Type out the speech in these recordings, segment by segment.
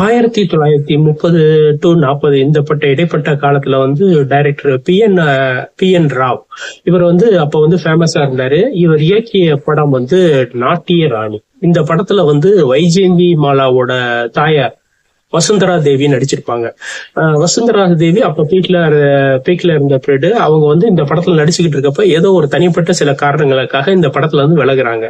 ஆயிரத்தி தொள்ளாயிரத்தி முப்பது டு நாற்பது இந்த பட்ட இடைப்பட்ட காலத்துல வந்து director B N B N Rao. இவர் வந்து அப்ப வந்து ஃபேமஸா இருந்தாரு. இவர் இயக்கிய படம் வந்து நாட்டிய ராணி. இந்த படத்துல வந்து வைஜெயந்தி மாலாவோட தாயார் வசுந்தரா தேவி நடிச்சிருப்பாங்க. வசுந்தரா தேவி அப்ப பீக்ல பீக்ல இருந்த பிரெடு அவங்க வந்து இந்த படத்துல நடிச்சுக்கிட்டு இருக்கப்ப ஏதோ ஒரு தனிப்பட்ட சில காரணங்களுக்காக இந்த படத்துல இருந்து விலகுறாங்க.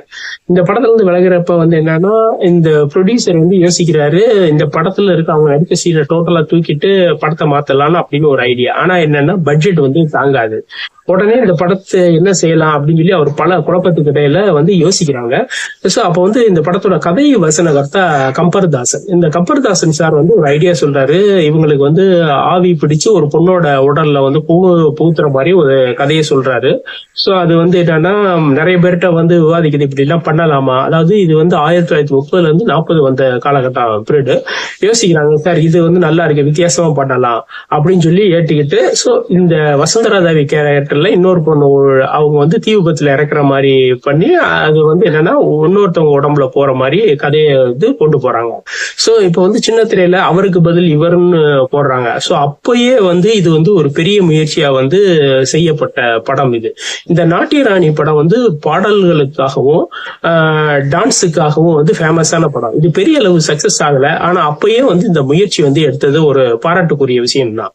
இந்த படத்துல இருந்து விலகிறப்ப வந்து என்னன்னா இந்த ப்ரொடியூசர் வந்து யோசிக்கிறாரு இந்த படத்துல இருக்க அவங்க நடிக்க சீனை டோட்டலா தூக்கிட்டு படத்தை மாத்தலாம்னு அப்படின்னு ஒரு ஐடியா ஆனா என்னன்னா பட்ஜெட் வந்து தாங்காது. உடனே இந்த படத்தை என்ன செய்யலாம் அப்படின்னு சொல்லி அவர் பல குழப்பத்துக்கு இடையில வந்து யோசிக்கிறாங்க. ஸோ அப்போ வந்து இந்த படத்தோட கதை வசனகர்த்தா கம்பர்தாசன். இந்த கம்பர்தாசன் சார் வந்து ஒரு ஐடியா சொல்றாரு. இவங்களுக்கு வந்து ஆவி பிடிச்சு ஒரு பொண்ணோட உடல்ல வந்து பூ பூத்துற மாதிரி ஒரு கதையை சொல்றாரு. ஸோ அது வந்து என்னன்னா நிறைய பேர்கிட்ட வந்து விவாதிக்குது இப்படி எல்லாம் பண்ணலாமா? அதாவது இது வந்து ஆயிரத்தி தொள்ளாயிரத்தி முப்பதுல இருந்து நாற்பது வந்த காலகட்டம் பீரியடு யோசிக்கிறாங்க சார் இது வந்து நல்லா இருக்கு வித்தியாசமா பண்ணலாம். அப்படின்னு சொல்லி ஏற்றுக்கிட்டு ஸோ இந்த வசந்தராதாவி கேரக்டர்ல இன்னொரு பொண்ணு அவங்க வந்து தீ விபத்துல இறக்குற மாதிரி பண்ணி அது வந்து என்னன்னா இன்னொருத்தவங்க உடம்புல போற மாதிரி கதையை வந்து கொண்டு போறாங்க. சோ இப்போ வந்து சின்ன திரையில அவருக்கு பதில் இவர்னு போடுறாங்க. சோ அப்பயே வந்து இது வந்து ஒரு பெரிய முயற்சியா வந்து செய்யப்பட்ட படம் இது. இந்த நாட்டிய ராணி படம் வந்து பாடல்களுக்காகவும் டான்ஸுக்காகவும் வந்து ஃபேமஸான படம். இது பெரிய அளவு சக்சஸ் ஆகல. ஆனா அப்பயே வந்து இந்த முயற்சி வந்து எடுத்தது ஒரு பாராட்டுக்குரிய விஷயம் தான்